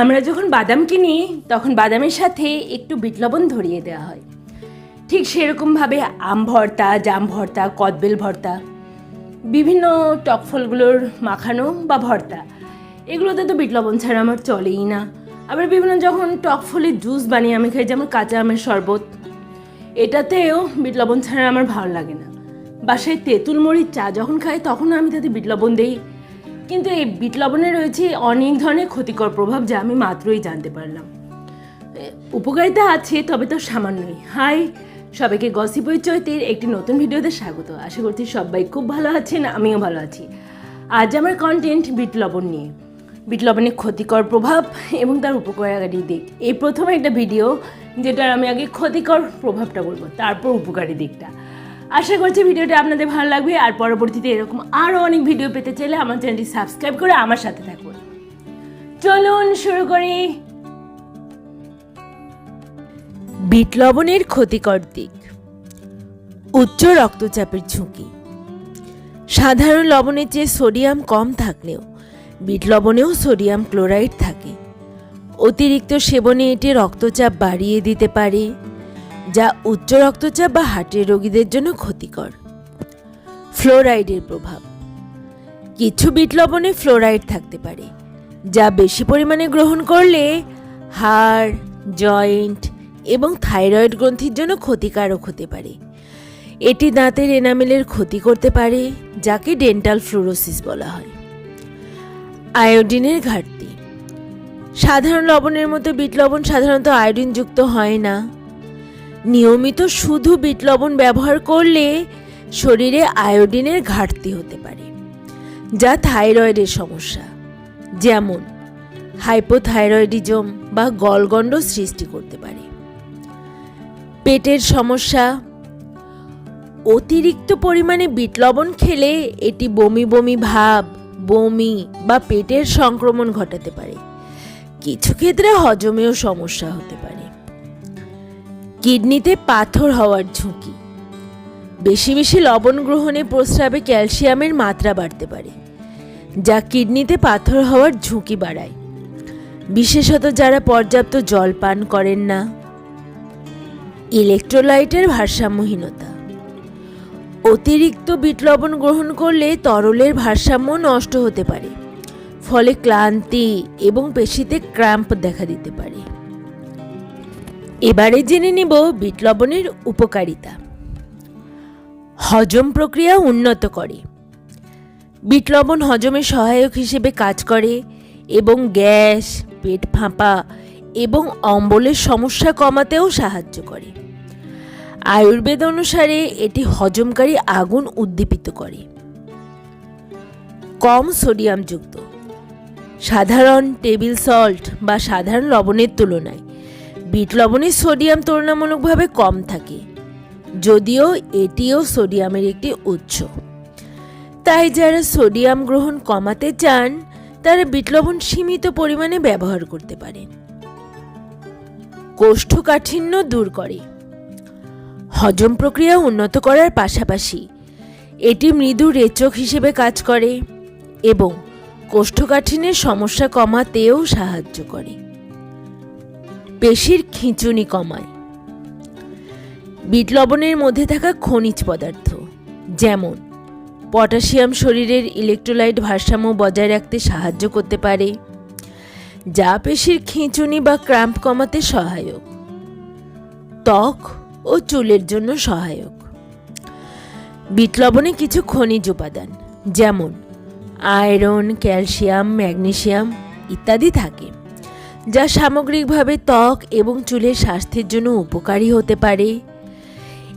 আমরা যখন বাদাম কিনি তখন বাদামের সাথে একটু বিট লবণ ধরিয়ে দেওয়া হয়। ঠিক সেরকমভাবে আম ভর্তা, জাম ভর্তা, কদবেল ভর্তা, বিভিন্ন টক ফলগুলোর মাখানো বা ভর্তা, এগুলোতে তো বিট লবণ ছাড়া আমার চলেই না। আবার বিভিন্ন যখন টক ফলের জুস বানিয়ে আমি খাই, যেমন কাঁচা আমের শরবত, এটাতেও বিট লবণ ছাড়া আমার ভালো লাগে না। বাসায় তেঁতুল মরিচ চা যখন খাই তখন আমি তাতে বিট লবণ দিই। কিন্তু এই বিট লবণে রয়েছে অনেক ধরনের ক্ষতিকর প্রভাব যা আমি মাত্রই জানতে পারলাম। উপকারিতা আছে, তবে তো সামান্যই। হাই, সবাইকে গসিপ চৈতের একটি নতুন ভিডিওতে স্বাগত। আশা করছি সবাই খুব ভালো আছেন, আমিও ভালো আছি। আজ আমার কন্টেন্ট বিট লবণ নিয়ে। বিট লবণের ক্ষতিকর প্রভাব এবং তার উপকারী দিক। এই প্রথম একটা ভিডিও যেটার আমি আগে ক্ষতিকর প্রভাবটা বলব, তারপর উপকারী দিকটা। আশা করছি ভিডিওটা আপনাদের ভালো লাগবে আর পরবর্তীতে এরকম আরও অনেক ভিডিও পেতে চাইলে আমার চ্যানেলটি সাবস্ক্রাইব করে আমার সাথে থাকুন। চলুন শুরু করি। বিট লবণের ক্ষতিকর দিক। উচ্চ রক্তচাপের ঝুঁকি। সাধারণ লবণের চেয়ে সোডিয়াম কম থাকলেও, বিট লবণেও সোডিয়াম ক্লোরাইড থাকে। অতিরিক্ত সেবনে এটি রক্তচাপ বাড়িয়ে দিতে পারে। যা উচ্চ রক্তচাপ বা হার্টের রোগীদের জন্য ক্ষতিকর। ফ্লোরাইডের প্রভাব। কিছু বিট লবণে ফ্লোরাইড থাকতে পারে, যা বেশি পরিমাণে গ্রহণ করলে হাড়, জয়েন্ট এবং থাইরয়েড গ্রন্থির জন্য ক্ষতিকারক হতে পারে। এটি দাঁতের এনামেলের ক্ষতি করতে পারে, যাকে ডেন্টাল ফ্লোরোসিস বলা হয়। আয়োডিনের ঘাটতি। সাধারণ লবণের মতো বিট লবণ সাধারণত আয়োডিনযুক্ত হয় না। নিয়মিত শুধু বিট লবণ ব্যবহার করলে শরীরে আয়োডিনের ঘাটতি হতে পারে, যা থাইরয়েডের সমস্যা, যেমন হাইপোথাইরয়েডিজম বা গলগণ্ড সৃষ্টি করতে পারে। পেটের সমস্যা, অতিরিক্ত পরিমাণে বিট লবণ খেলে এটি বমি বমি ভাব, বমি বা পেটের সংক্রমণ ঘটাতে পারে। কিছু ক্ষেত্রে হজমেও সমস্যা হতে পারে। কিডনিতে পাথর হওয়ার ঝুঁকি। বেশি বেশি লবণ গ্রহণে প্রস্রাবে ক্যালসিয়ামের মাত্রা বাড়তে পারে, যা কিডনিতে পাথর হওয়ার ঝুঁকি বাড়ায়। বিশেষত যারা পর্যাপ্ত জল পান করেন না। ইলেকট্রোলাইটের ভারসাম্যহীনতা। অতিরিক্ত বিট লবণ গ্রহণ করলে তরলের ভারসাম্য নষ্ট হতে পারে, ফলে ক্লান্তি এবং পেশিতে ক্র্যাম্প দেখা দিতে পারে। এবারে জেনে নেব বিট লবণের উপকারিতা। হজম প্রক্রিয়া উন্নত করে। বিট লবণ হজমে সহায়ক হিসেবে কাজ করে এবং গ্যাস, পেট ফাঁপা এবং অম্বলের সমস্যা কমাতেও সাহায্য করে। আয়ুর্বেদ অনুসারে এটি হজমকারী আগুন উদ্দীপিত করে। কম সোডিয়ামযুক্ত। সাধারণ টেবিল সল্ট বা সাধারণ লবণের তুলনায় বিট লবণে সোডিয়াম তুলনামূলকভাবে কম থাকে, যদিও এটিও সোডিয়ামের একটি উৎস। তাই যারা সোডিয়াম গ্রহণ কমাতে চান, তারা বিট লবণ সীমিত পরিমাণে ব্যবহার করতে পারেন। কোষ্ঠকাঠিন্য দূর করে। হজম প্রক্রিয়া উন্নত করার পাশাপাশি এটি মৃদু রেচক হিসেবে কাজ করে এবং কোষ্ঠকাঠিন্যের সমস্যা কমাতেও সাহায্য করে। পেশির খিঁচুনি কমায়। বিট লবণের মধ্যে থাকা খনিজ পদার্থ, যেমন পটাশিয়াম শরীরের ইলেকট্রোলাইট ভারসাম্য বজায় রাখতে সাহায্য করতে পারে, যা পেশির খিঁচুনি বা ক্র্যাম্প কমাতে সহায়ক, ত্বক ও চুলের জন্য সহায়ক। বিট লবণে কিছু খনিজ উপাদান, যেমন আয়রন, ক্যালসিয়াম ম্যাগনেশিয়াম ইত্যাদি থাকে। যা সামগ্রিকভাবে ত্বক এবং চুলের স্বাস্থ্যের জন্য উপকারী হতে পারে।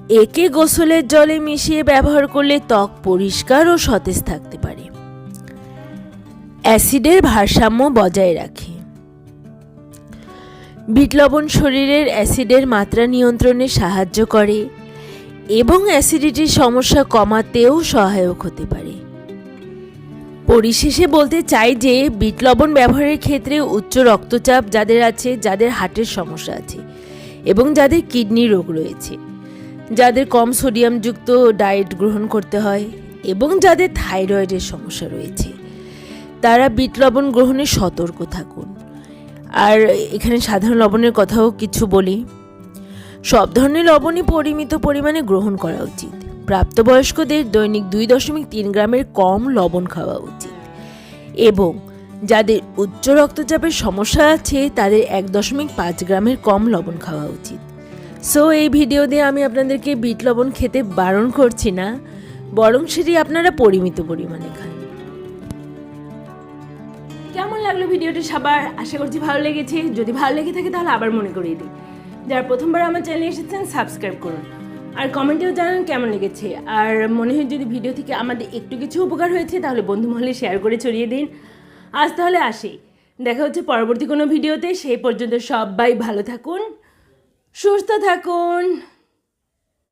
একে গোসলের জলে মিশিয়ে ব্যবহার করলে ত্বক পরিষ্কার ও সতেজ থাকতে পারে। অ্যাসিডের ভারসাম্য বজায় রাখে। বিট লবণ শরীরের অ্যাসিডের মাত্রা নিয়ন্ত্রণে সাহায্য করে এবং অ্যাসিডিটির সমস্যা কমাতেও সহায়ক হতে পারে। পরিশেষে বলতে চাই যে বিট লবণ ব্যবহারের ক্ষেত্রে উচ্চ রক্তচাপ যাদের আছে, যাদের হার্টের সমস্যা আছে এবং যাদের কিডনি রোগ রয়েছে, যাদের কম সোডিয়ামযুক্ত ডায়েট গ্রহণ করতে হয় এবং যাদের থাইরয়েডের সমস্যা রয়েছে, তারা বিট লবণ গ্রহণে সতর্ক থাকুন। আর এখানে সাধারণ লবণের কথাও কিছু বলি। সব ধরনের লবণই পরিমিত পরিমাণে গ্রহণ করা উচিত। প্রাপ্তবয়স্কদের দৈনিক দুই দশমিক তিন গ্রামের কম লবণ খাওয়া উচিত। এবং যাদের উচ্চ রক্তচাপের সমস্যা আছে, তাদের এক দশমিক পাঁচ গ্রামের কম লবণ খাওয়া উচিত। সো এই ভিডিও দিয়ে আমি আপনাদেরকে বিট লবণ খেতে বারণ করছি না, বরং সেটি আপনারা পরিমিত পরিমাণে খান। কেমন লাগল ভিডিওটি সবার? আশা করছি ভালো লেগেছে। যদি ভালো লেগে থাকে তাহলে আবার মনে করিয়ে দিই। যারা প্রথমবার আমার চ্যানেলে এসেছেন সাবস্ক্রাইব করুন। আর কমেন্টেও জানান কেমন লেগেছে। আর মনে হয় যদি ভিডিও থেকে আমাদের একটু কিছু উপকার হয়েছে, তাহলে বন্ধু মহলে শেয়ার করে ছড়িয়ে দিন। আজ তাহলে আসি। দেখা হচ্ছে পরবর্তী কোনো ভিডিওতে, সেই পর্যন্ত সবাই ভালো থাকুন, সুস্থ থাকুন।